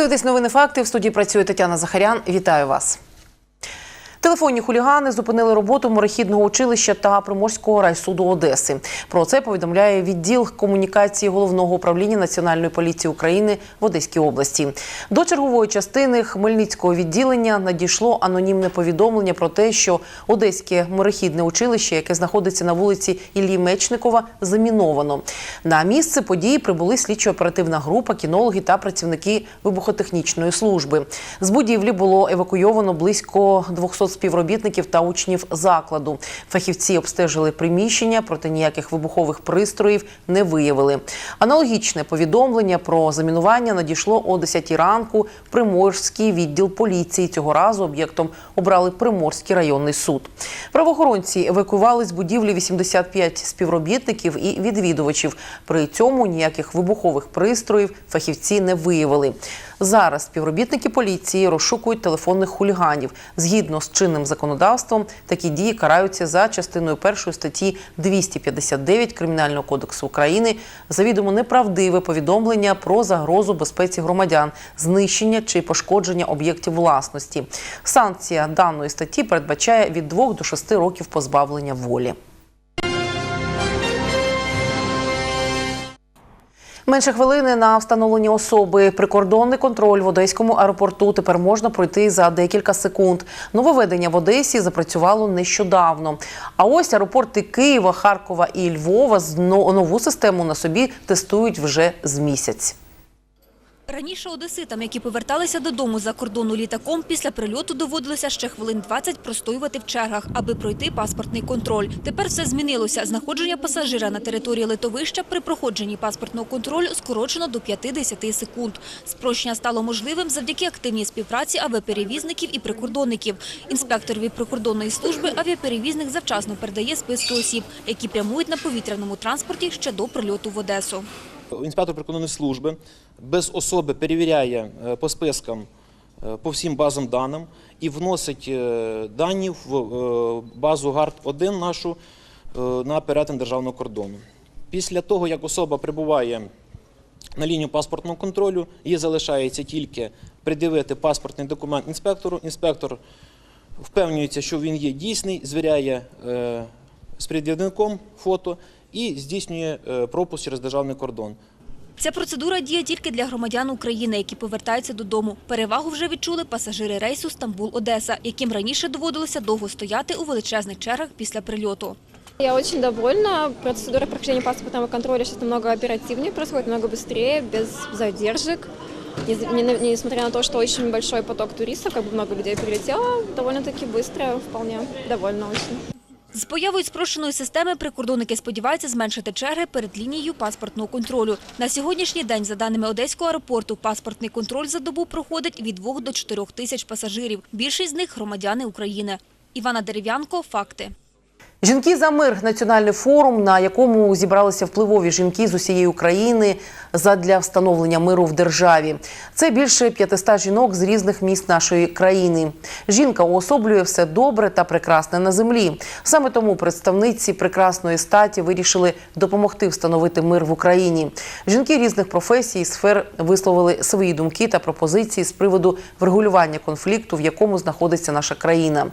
Ви дивитесь новини факти. В студії працює Тетяна Захарян. Вітаю вас. Телефонні хулігани зупинили роботу морехідного училища та Приморського райсуду Одеси. Про це повідомляє відділ комунікації головного управління Національної поліції України в Одеській області. До чергової частини Хмельницького відділення надійшло анонімне повідомлення про те, що Одеське морехідне училище, яке знаходиться на вулиці Іллі Мечникова, заміновано. На місце події прибули слідчо-оперативна група, кінологи та працівники вибухотехнічної служби. З будівлі було евакуйовано близько 200 співробітників та учнів закладу. Фахівці обстежили приміщення, проте ніяких вибухових пристроїв не виявили. Аналогічне повідомлення про замінування надійшло о 10 ранку Приморський відділ поліції. Цього разу об'єктом обрали Приморський районний суд. Правоохоронці евакуювали з будівлі 85 співробітників і відвідувачів. При цьому ніяких вибухових пристроїв фахівці не виявили. Зараз співробітники поліції розшукують телефонних хуліганів. Згідно з чинним законодавством, такі дії караються за частиною першої статті 259 Кримінального кодексу України завідомо неправдиве повідомлення про загрозу безпеці громадян, знищення чи пошкодження об'єктів власності. Санкція даної статті передбачає від 2 до 6 років позбавлення волі. Менше хвилини на встановлення особи. Прикордонний контроль в одеському аеропорту тепер можна пройти за декілька секунд. Нововведення в Одесі запрацювало нещодавно. А ось аеропорти Києва, Харкова і Львова нову систему на собі тестують вже з місяць. Раніше одеситам, які поверталися додому за кордону літаком, після прильоту доводилося ще хвилин 20 простоювати в чергах, аби пройти паспортний контроль. Тепер все змінилося. Знаходження пасажира на території литовища при проходженні паспортного контролю скорочено до 50 секунд. Спрощення стало можливим завдяки активній співпраці авіаперевізників і прикордонників. Інспекторові прикордонної служби авіаперевізник завчасно передає списки осіб, які прямують на повітряному транспорті ще до прильоту в Одесу. Інспектор прикордонної служби без особи перевіряє е, по спискам е, по всім базам даним і вносить е, дані в базу ГАРД-1 нашу на перетин державного кордону. Після того, як особа прибуває на лінію паспортного контролю, їй залишається тільки придивити паспортний документ інспектору. Інспектор впевнюється, що він є дійсний, звіряє з пред'явником фото і здійснює пропуск через державний кордон. Ця процедура діє тільки для громадян України, які повертаються додому. Перевагу вже відчули пасажири рейсу Стамбул-Одеса, яким раніше доводилося довго стояти у величезних чергах після прильоту. Я очень довольна. Процедура прохождения паспортного контроля сейчас намного оперативнее, происходит много быстрее, без задержек. Нез- не- не- Несмотря на то, что очень большой поток туристов, как бы много людей прилетело, довольно-таки быстро, вполне довольна очень. З появою спрощеної системи прикордонники сподіваються зменшити черги перед лінією паспортного контролю. На сьогоднішній день, за даними Одеського аеропорту, паспортний контроль за добу проходить від 2 до 4 тисяч пасажирів. Більшість з них – громадяни України. Івана Дерев'янко, факти. Жінки за мир національний форум, на якому зібралися впливові жінки з усієї України задля встановлення миру в державі. Це більше 500 жінок з різних міст нашої країни. Жінка уособлює все добре та прекрасне на землі. Саме тому представниці прекрасної статі вирішили допомогти встановити мир в Україні. Жінки різних професій і сфер висловили свої думки та пропозиції з приводу врегулювання конфлікту, в якому знаходиться наша країна.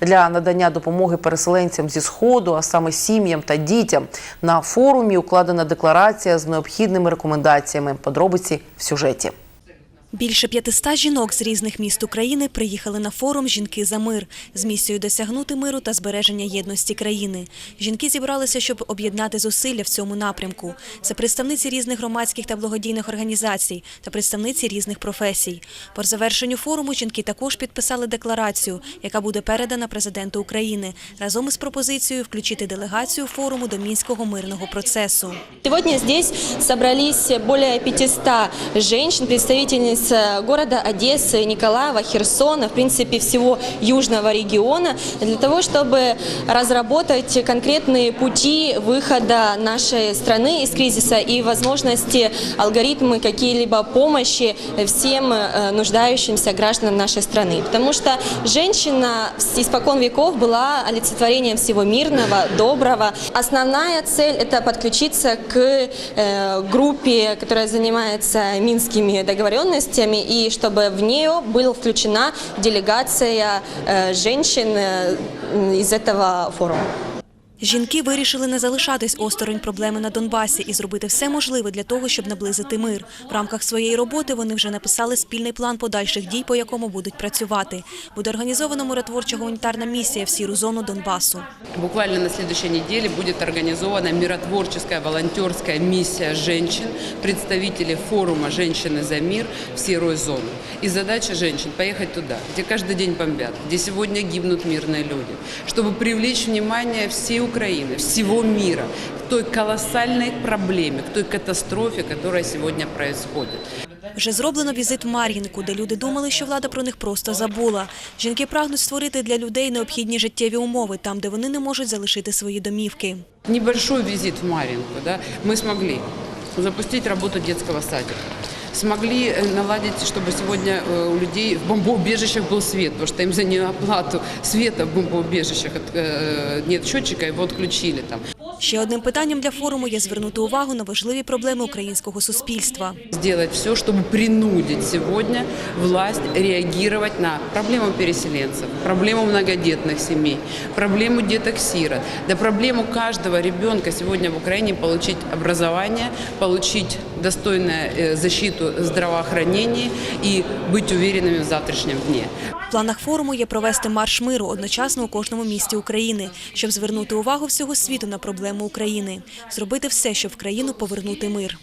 Для надання допомоги переселенцям зі сходу, а саме сім'ям та дітям, на форумі укладена декларація з необхідними рекомендаціями. Подробиці в сюжеті. Більше 500 жінок з різних міст України приїхали на форум «Жінки за мир» з місією досягнути миру та збереження єдності країни. Жінки зібралися, щоб об'єднати зусилля в цьому напрямку. Це представниці різних громадських та благодійних організацій та представниці різних професій. По завершенню форуму жінки також підписали декларацію, яка буде передана президенту України, разом із пропозицією включити делегацію форуму до мінського мирного процесу. Сегодня здесь собрались более 500 женщин, представительниц э, города Одессы, Николаева, Херсона, в принципе, всего южного региона, для того, чтобы разработать конкретные пути выхода нашей страны из кризиса и возможности, алгоритмы какие-либо помощи всем э, нуждающимся гражданам нашей страны. Потому что женщина испокон веков была олицетворением всего мирного, доброго. Основная цель – это подключиться к э, группе, которая занимается минскими договоренностями, ценностями и чтобы в нее была включена делегация э, женщин э, из этого форума. Жінки вирішили не залишатись осторонь проблеми на Донбасі і зробити все можливе для того, щоб наблизити мир. В рамках своєї роботи вони вже написали спільний план подальших дій, по якому будуть працювати. Буде організована миротворча гуманітарна місія в сіру зону Донбасу. Буквально на следующей неделе будет организована миротворческая волонтерская миссия женщин, представителей форума «Женщины за мир» в серую зону. И задача женщин – поехать туда, где каждый день бомбят, где сегодня гибнут мирные люди, чтобы привлечь внимание всей Украины, всего мира к той колоссальной проблеме, к той катастрофе, которая сегодня происходит. Вже зроблено візит в Мар'їнку, де люди думали, що влада про них просто забула. Жінки прагнуть створити для людей необхідні життєві умови там, де вони не можуть залишити свої домівки. Небольшой визит в Маринку, да, мы смогли запустить работу детского садика Смогли э, наладить, чтобы сегодня э, у людей в бомбоубежищах был свет, потому что им за неоплату света в бомбоубежищах э, нет счетчика, его отключили там. Ще одним питанням для форуму є звернути увагу на важливі проблеми українського суспільства. Сделать все, чтобы принудить сегодня власть реагировать на проблему переселенцев, проблему многодетных семей, проблему деток-сирот, да проблему каждого ребенка сегодня в Украине получить образование, получить достойную э, защиту здравоохранения и быть уверенными в завтрашнем дне. Планах форуму є провести марш миру одночасно у кожному місті України, щоб звернути увагу всього світу на проблему України, зробити все, щоб в країну повернути мир.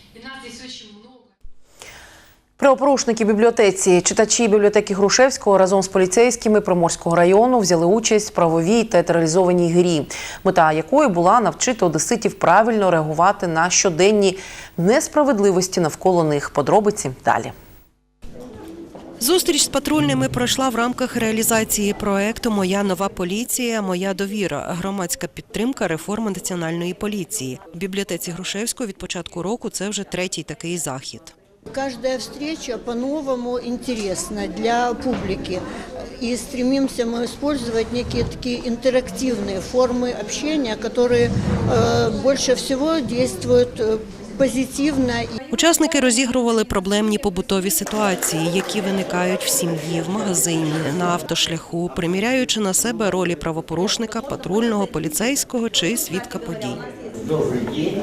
Правопорушники бібліотеці, читачі бібліотеки Грушевського разом з поліцейськими Приморського району взяли участь в правовій та театралізованій грі, мета якої була навчити одеситів правильно реагувати на щоденні несправедливості навколо них. Подробиці далі. Зустріч з патрульними пройшла в рамках реалізації проекту Моя нова поліція, моя довіра. Громадська підтримка реформи національної поліції. В бібліотеці Грушевського від початку року це вже третій такий захід. Каждая встреча по-новому интересна для публики. И стремимся мы использовать некие такие интерактивные формы общения, которые э, больше всего действуют э, позитивно Учасники розігрували проблемні побутові ситуації, які виникають в сім'ї, в магазині, на автошляху, приміряючи на себе ролі правопорушника, патрульного, поліцейського чи свідка подій. Добрый день.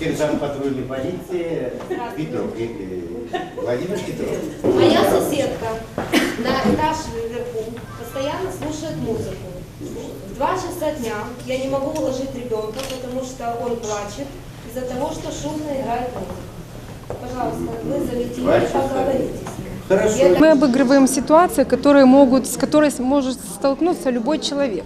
Сержант патрульной полиции Петров. э, Владимир Петров. Моя соседка на этаж вверху постоянно слушает музыку. В два часа дня я не могу уложить ребенка, потому что он плачет из-за того, что шумно играет музыка. Пожалуйста, вызовите Два ее и часа. поговорите с ним. Хорошо. Я Мы обыгрываем ситуации, которые могут, с которой может столкнуться любой человек.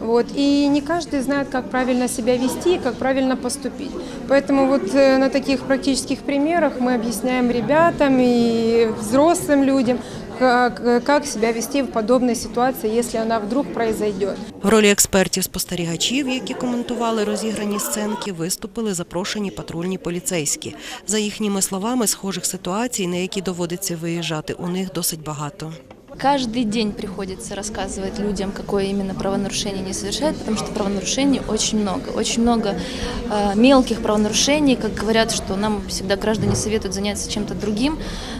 Вот. И не каждый знает, как правильно себя вести и как правильно поступить. Поэтому вот э, на таких практических примерах мы объясняем ребятам и взрослым людям, как, как себя вести в подобной ситуации, если она вдруг произойдет. В ролі експертів-спостерігачів, які коментували розіграні сценки, виступили запрошені патрульні поліцейські. За їхніми словами, схожих ситуацій, на які доводиться виїжджати, у них досить багато. Каждый день приходится рассказывать людям, какое именно правонарушение они совершают, потому что правонарушений очень много. Очень много э, мелких правонарушений, как говорят, что нам всегда граждане советуют заняться чем-то другим,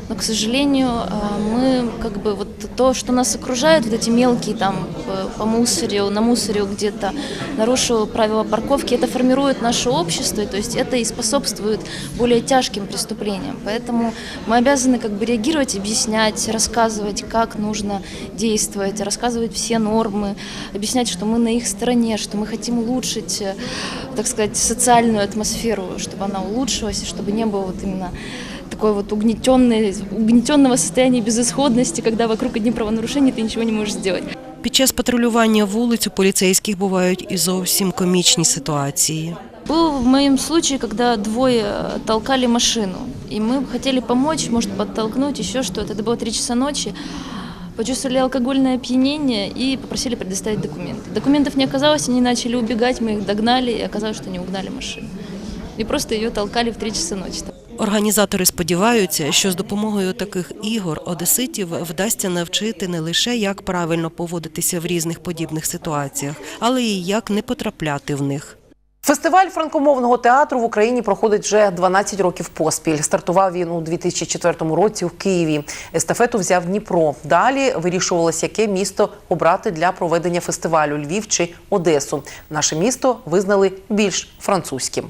но, к сожалению, э, мы как бы вот то, что нас окружает, вот эти мелкие там э, по мусорю, на мусорю где-то, нарушил правила парковки, это формирует наше общество, то есть это и способствует более тяжким преступлениям. Поэтому мы обязаны как бы реагировать, объяснять, рассказывать, как нужно действовать, рассказывать все нормы, объяснять, что мы на их стороне, что мы хотим улучшить, э, так сказать, социальную атмосферу, чтобы она улучшилась, и чтобы не было вот именно такой вот угнетенной, угнетенного состояния безысходности, когда вокруг одни правонарушения, ты ничего не можешь сделать. Під час патрулювання вулиць у поліцейських бувають і зовсім комічні ситуації. Был в моем случае, когда двое э, толкали машину, и мы хотели помочь, может, подтолкнуть, еще что-то. Это было 3 часа ночи. Почувствовали алкогольное опьянение и попросили предоставить документы. Документов не оказалось, они начали убегать, мы их догнали, и оказалось, что они угнали машину. И просто ее толкали в 3 часа ночи. Організатори сподіваються, що з допомогою таких ігор одеситів вдасться навчити не лише як правильно поводитися в різних подібних ситуаціях, але й як не потрапляти в них. Фестиваль франкомовного театру в Україні проходить вже 12 років поспіль. Стартував він у 2004 році в Києві. Естафету взяв Дніпро. Далі вирішувалось, яке місто обрати для проведення фестивалю Львів чи Одесу. Наше місто визнали більш французьким.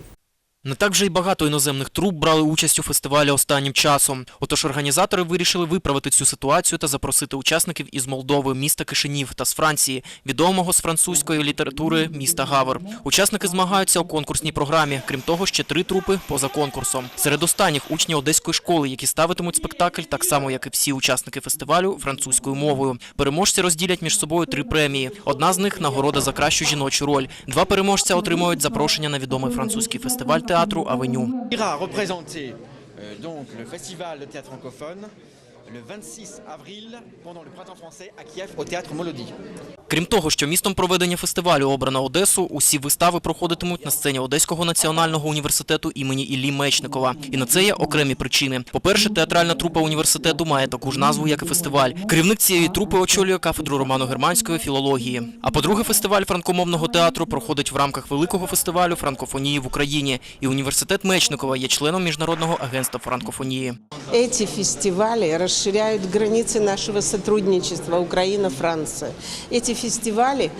Не так вже й багато іноземних труп брали участь у фестивалі останнім часом. Отож організатори вирішили виправити цю ситуацію та запросити учасників із Молдови, міста Кишинів та з Франції, відомого з французької літератури міста Гавр. Учасники змагаються у конкурсній програмі. Крім того, ще три трупи поза конкурсом. Серед останніх учні одеської школи, які ставитимуть спектакль, так само як і всі учасники фестивалю, французькою мовою. Переможці розділять між собою три премії. Одна з них нагорода за кращу жіночу роль. Два переможця отримують запрошення на відомий французький фестиваль Il ira représenter euh, donc le festival de théâtre francophone. Le 26 avril pendant le printemps français à Kiev au théâtre Molody. Крім того, що містом проведення фестивалю обрано Одесу, усі вистави проходитимуть на сцені Одеського національного університету імені Іллі Мечникова. І на це є окремі причини. По-перше, театральна трупа університету має таку ж назву, як і фестиваль. Керівник цієї трупи очолює кафедру романо-германської філології. А по-друге, фестиваль франкомовного театру проходить в рамках великого фестивалю франкофонії в Україні. І університет Мечникова є членом міжнародного агентства франкофонії. Эти фестивали расширяют границы нашего сотрудничества Украина-Франция. Эти фестивали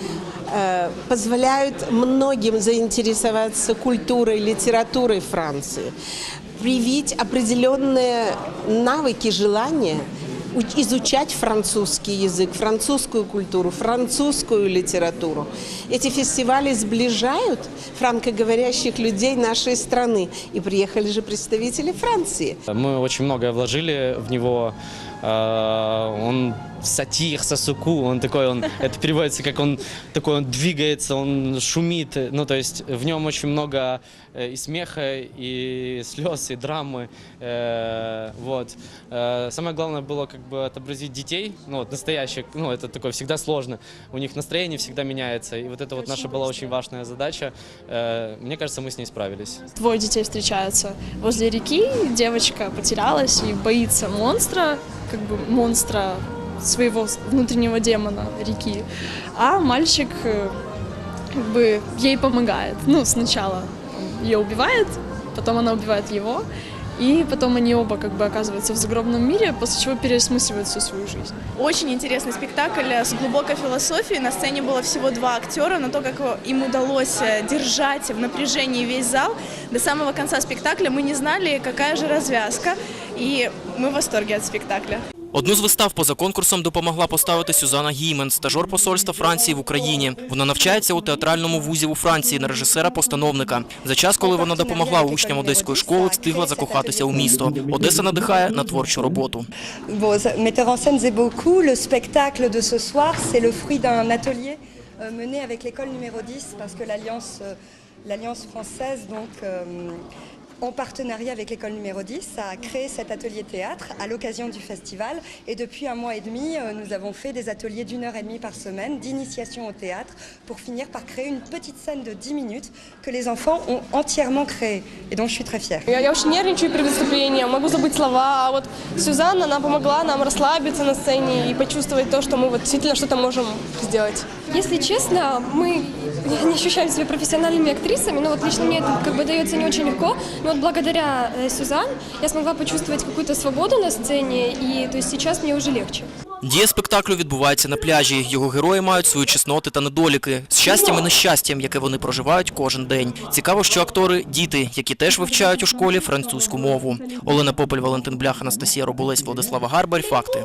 э, позволяют многим заинтересоваться культурой, литературой Франции, привить определенные навыки, желания уч- изучать французский язык, французскую культуру, французскую литературу. Эти фестивали сближают франкоговорящих людей нашей страны. И приехали же представители Франции. Мы очень многое вложили в него. Э, Он сатир, сосуку, он такой, он, это переводится как он такой, он двигается, он шумит. Ну, то есть в нем очень много э, и смеха, и слез, и драмы. Э, Вот. Э, Самое главное было как бы отобразить детей, ну, вот настоящих, ну, это такое всегда сложно. У них настроение всегда меняется, и вот это вот наша была очень важная задача. Э, Мне кажется, мы с ней справились. Двое детей встречаются возле реки, девочка потерялась и боится монстра, как бы монстра своего внутреннего демона реки, а мальчик э, как бы ей помогает. Ну, сначала он ее убивает, потом она убивает его, и потом они оба как бы оказываются в загробном мире, после чего переосмысливают всю свою жизнь. Очень интересный спектакль с глубокой философией. На сцене было всего два актера, но то, как им удалось э, держать в напряжении весь зал, до самого конца спектакля мы не знали, какая же развязка, и мы в восторге от спектакля. Одну з вистав поза конкурсом допомогла поставити Сюзанна Гіймен, стажор посольства Франції в Україні. Вона навчається у театральному вузі у Франції на режисера-постановника. За час, коли вона допомогла учням одеської школи, встигла закохатися у місто. Одеса надихає на творчу роботу. Euh, mené avec l'école numéro 10 parce que l'Alliance euh, l'Alliance française, donc, euh, en partenariat avec l'école numéro 10, a créé cet atelier théâtre à l'occasion du festival. Et depuis un mois et demi, euh, nous avons fait des ateliers d'une heure et demie par semaine d'initiation au théâtre pour finir par créer une petite scène de 10 minutes que les enfants ont entièrement créée et dont je suis très fière. Я, я очень нервничаю перед выступлением, могу забыть слова, а вот Сюзанна, она помогла нам расслабиться на сцене и почувствовать то, что мы вот действительно что-то можем сделать. Если честно, мы не ощущаем себя профессиональными актрисами, но вот лично мне это как бы дается не очень легко. Но вот благодаря э, Сюзан я смогла почувствовать какую-то свободу на сцене, и то есть сейчас мне уже легче. Дія спектаклю відбувається на пляжі. Його герої мають свої чесноти та недоліки з щастям і нещастям, яке вони проживають кожен день. Цікаво, що актори діти, які теж вивчають у школі французьку мову. Олена Попель, Валентин Блях, Анастасія Робулець, Владислава Гарбарь. Факти.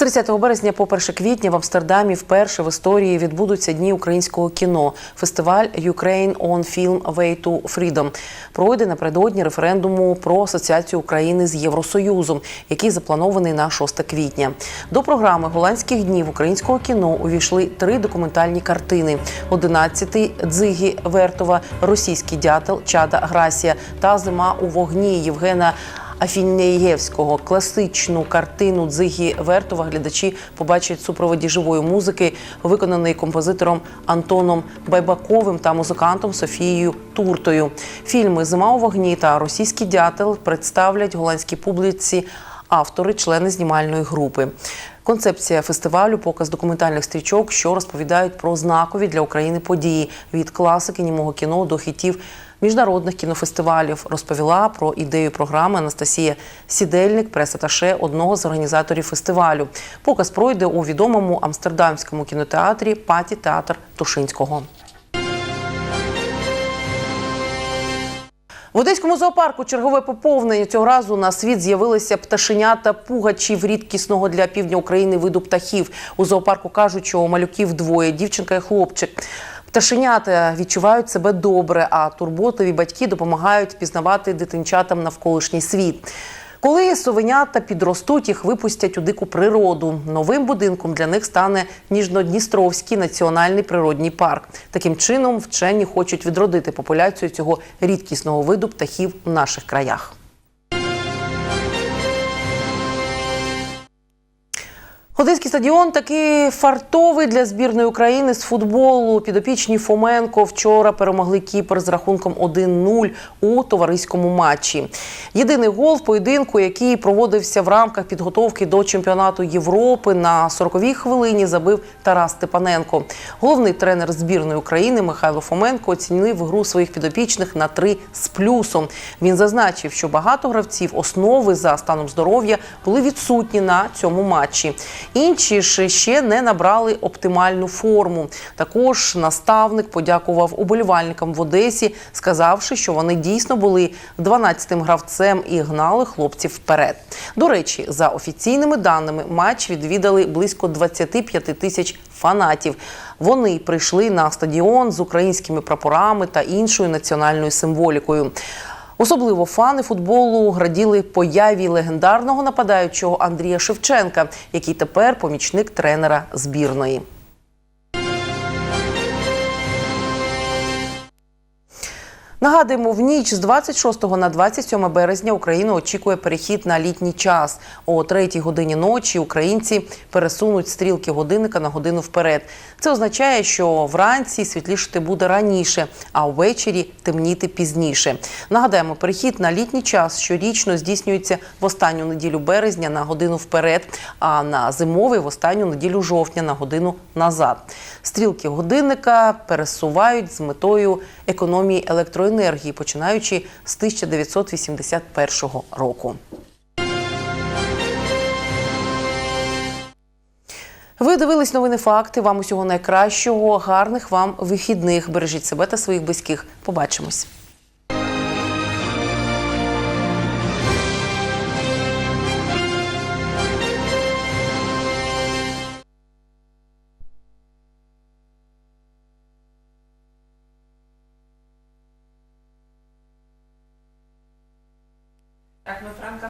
З 30 березня по 1 квітня в Амстердамі вперше в історії відбудуться дні українського кіно. Фестиваль Ukraine on Film Way to Freedom пройде напередодні референдуму про асоціацію України з Євросоюзом, який запланований на 6 квітня. До програми голландських днів українського кіно увійшли три документальні картини: «11-й Дзигі Вертова, Російський дятел Чада Грасія та Зима у вогні Євгена. Афінеєвського класичну картину Дзигі Вертова глядачі побачать супроводі живої музики, виконаної композитором Антоном Байбаковим та музикантом Софією Туртою. Фільми Зима у вогні та Російський дятел представлять голландській публіці автори, члени знімальної групи. Концепція фестивалю показ документальних стрічок, що розповідають про знакові для України події від класики німого кіно до хітів міжнародних кінофестивалів. Розповіла про ідею програми Анастасія Сідельник, прес-аташе одного з організаторів фестивалю. Показ пройде у відомому амстердамському кінотеатрі Паті Театр Тушинського. В Одеському зоопарку чергове поповнення цього разу на світ з'явилися пташенята пугачів рідкісного для півдня України виду птахів. У зоопарку кажуть, що малюків двоє дівчинка і хлопчик. Пташенята відчувають себе добре, а турботові батьки допомагають пізнавати дитинчатам навколишній світ. Коли совенята підростуть, їх випустять у дику природу. Новим будинком для них стане Ніжнодністровський національний природній парк. Таким чином, вчені хочуть відродити популяцію цього рідкісного виду птахів в наших краях. Одеський стадіон таки фартовий для збірної України з футболу. Підопічні Фоменко вчора перемогли Кіпр з рахунком 1-0 у товариському матчі. Єдиний гол в поєдинку, який проводився в рамках підготовки до чемпіонату Європи на 40-й хвилині, забив Тарас Степаненко. Головний тренер збірної України Михайло Фоменко оцінив гру своїх підопічних на 3 з плюсом. Він зазначив, що багато гравців основи за станом здоров'я були відсутні на цьому матчі. Інші ж ще не набрали оптимальну форму. Також наставник подякував уболівальникам в Одесі, сказавши, що вони дійсно були 12-тим гравцем і гнали хлопців вперед. До речі, за офіційними даними, матч відвідали близько 25 тисяч фанатів. Вони прийшли на стадіон з українськими прапорами та іншою національною символікою. Особливо фани футболу раділи появі легендарного нападаючого Андрія Шевченка, який тепер помічник тренера збірної. Нагадуємо, в ніч з 26 на 27 березня Україну очікує перехід на літній час. О 3 годині ночі українці пересунуть стрілки годинника на годину вперед. Це означає, що вранці світлішати буде раніше, а ввечері темніти пізніше. Нагадаємо, перехід на літній час щорічно здійснюється в останню неділю березня на годину вперед, а на зимовий в останню неділю жовтня на годину назад. Стрілки годинника пересувають з метою економії електроенергії, починаючи з 1981 року. Ви дивились новини факти. Вам усього найкращого, гарних вам вихідних. Бережіть себе та своїх близьких. Побачимось.